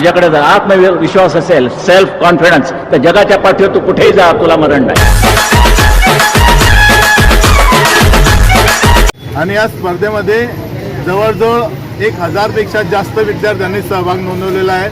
तुझ्याकडे जर आत्मविश्वास असेल सेल्फ कॉन्फिडन्स तर जगाच्या पाठीवर तू कुठेही जा तुला मरण नाही. आणि या स्पर्धेमध्ये जवळजवळ एक हजारपेक्षा जास्त विद्यार्थ्यांनी सहभाग नोंदवलेला आहे.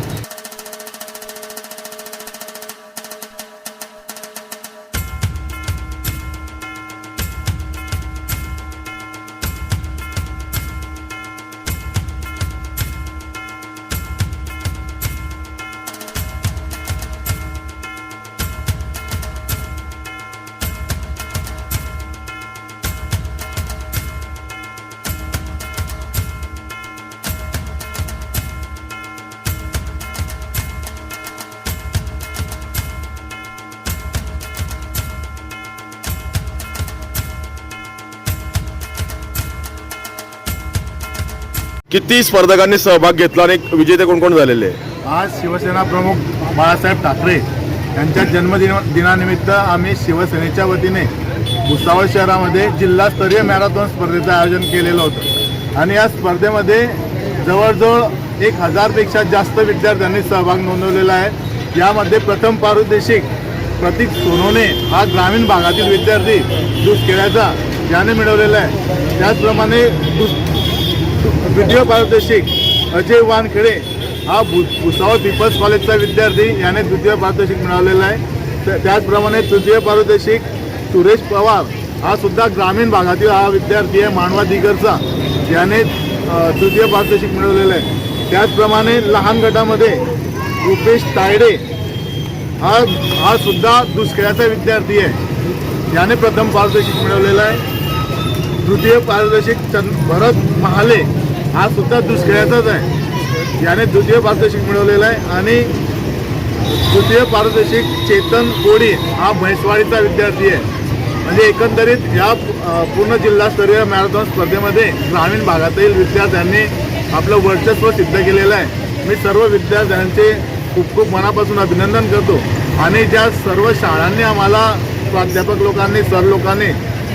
किती स्पर्धकांनी सहभाग घेतला आणि विजेते कोण कोण झालेले? आज शिवसेना प्रमुख बाळासाहेब ठाकरे यांच्या जन्मदिन दिनानिमित्त आम्ही शिवसेनेच्या वतीने भुसावळ शहरामध्ये जिल्हास्तरीय मॅरेथॉन स्पर्धेचं आयोजन केलेलं होतं. आणि या स्पर्धेमध्ये जवळजवळ एक हजारपेक्षा जास्त विद्यार्थ्यांनी सहभाग नोंदवलेला आहे. यामध्ये प्रथम पारितोषिक प्रतीक सोनोने हा ग्रामीण भागातील विद्यार्थी दुसखेड्याचा याने मिळवलेला आहे. त्याचप्रमाणे दुस द्वितीय पारितोषिक अजय वानखेडे हा भु भुसावळ पीपल्स कॉलेजचा विद्यार्थी याने द्वितीय पारितोषिक मिळवलेला आहे. त्या- त्याचप्रमाणे तृतीय पारितोषिक सुरेश पवार हा सुद्धा ग्रामीण भागातील हा विद्यार्थी आहे मानवा दिगरचा. याने तृतीय पारितोषिक मिळवलेलं आहे. त्याचप्रमाणे लहान गटामध्ये रुपेश तायडे हा हा सुद्धा दुष्काळाचा विद्यार्थी आहे. याने प्रथम पारितोषिक मिळवलेलं आहे. तृतीय पारितोषिक चंद भरत महाले हा सुद्धा दुष्काळाचाच आहे. याने द्वितीय पारितोषिक मिळवलेलं आहे आणि तृतीय पारितोषिक चेतन कोडी हा म्हैसवाडीचा विद्यार्थी आहे. म्हणजे एकंदरीत या पूर्ण जिल्हास्तरीय मॅरेथॉन स्पर्धेमध्ये ग्रामीण भागातील विद्यार्थ्यांनी आपलं वर्चस्व सिद्ध केलेलं आहे. मी सर्व विद्यार्थ्यांचे खूप खूप मनापासून अभिनंदन करतो. आणि ज्या सर्व शाळांनी आम्हाला प्राध्यापक लोकांनी सर लोकांनी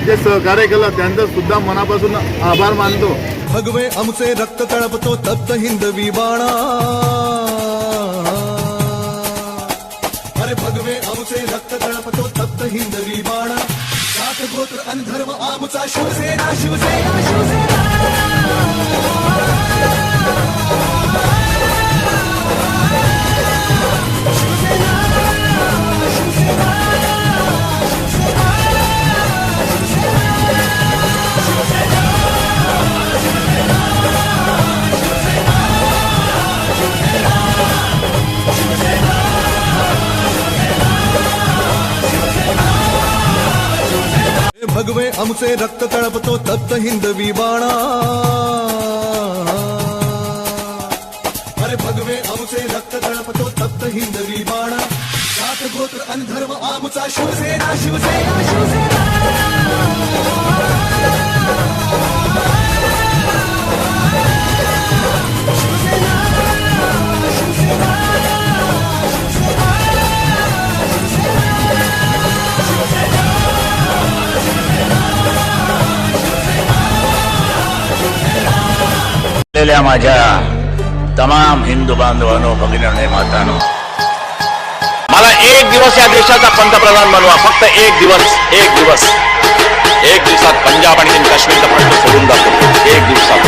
जे सहकार्य केलं त्यांचं सुद्धा मनापासून आभार मानतो. भगवे आमचे रक्त तळपतो तप्त हिंदवी बाणा. अरे भगवे आमचे रक्त तळपतो तप्त हिंदवी बाणा. जात गोत्र आणि धर्म आमचा शिवसेना शिवसेना शिवसेना. हे आमचे रक्त तळपतो तप्त हिंदवी बाणा. अरे भगवे आमचे रक्त तळपतो तप्त हिंदवी बाणा. जात गोत्र अनधर्म धर्म आमचा शिवसेना शिवसेना शिवसेना. असलेल्या माझ्या तमाम हिंदू बांधवांनो भगिनी मातानो. मला एक दिवस या देशाचा पंतप्रधान बनवा. फक्त एक दिवस एक दिवस. एक दिवसात पंजाब आणि काश्मीरचा प्रश्न सोडून जातो. एक दिवसात.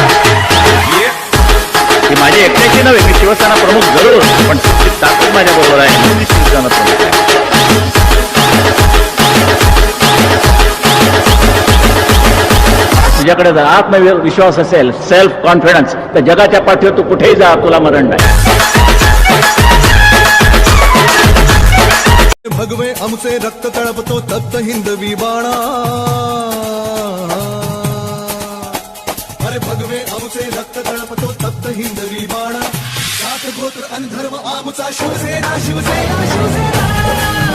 ही माझी एकट्याची नव्हे मी शिवसेना प्रमुख जरूर. पण ताकद माझ्या बरोबर आहे. मी शिवसेना प्रमुख आहे. तुझ्याकडे जर आत्मविश्वास असेल सेल्फ कॉन्फिडन्स तर जगाच्या पाठीवर तू कुठेही जा तुला मरण नाही. भगवे आमचे रक्त तळपतो तप्त हिंदवी बाणा अरे भगवे आमचे रक्त तळपतो तप्त हिंदवी बाणा जात गोत्र आणि आमचा शिवसेना शिवसेना शिवसेना.